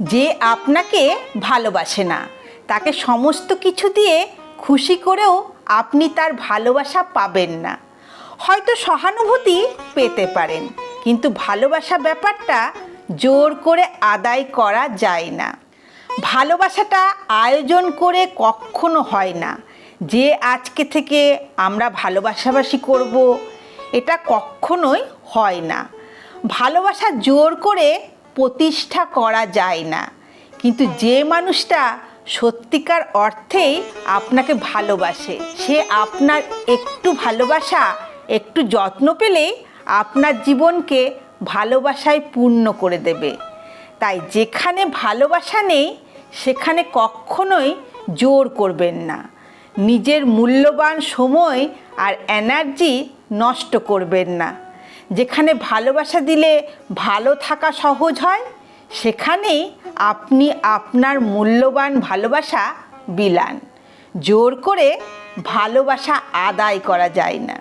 যে আপনাকে ভালোবাসে না, তাকে সমস্ত কিছু দিয়ে খুশি করেও আপনি তার ভালোবাসা পাবেন না। হয়তো সহানুভূতি পেতে পারেন, কিন্তু ভালোবাসা ব্যাপারটা জোর করে আদায় করা যায় না। ভালোবাসাটা আয়োজন করে কখনো হয় না, যে আজকে থেকে আমরা ভালোবাসাবাসি করব, এটা কখনোই হয় না। ভালোবাসা জোর করে প্রতিষ্ঠা করা যায় না। কিন্তু যে মানুষটা সত্যিকার অর্থেই আপনাকে ভালোবাসে, সে আপনার একটু ভালোবাসা, একটু যত্ন পেলেই আপনার জীবনকে ভালোবাসায় পূর্ণ করে দেবে। তাই যেখানে ভালোবাসা নেই, সেখানে কখনোই জোর করবেন না। নিজের মূল্যবান সময় আর এনার্জি নষ্ট করবেন না। যেখানে ভালোবাসা দিলে ভালো থাকা সহজ হয়, সেখানে আপনি আপনার মূল্যবান ভালোবাসা বিলান। জোর করে ভালোবাসা আদায় করা যায় না।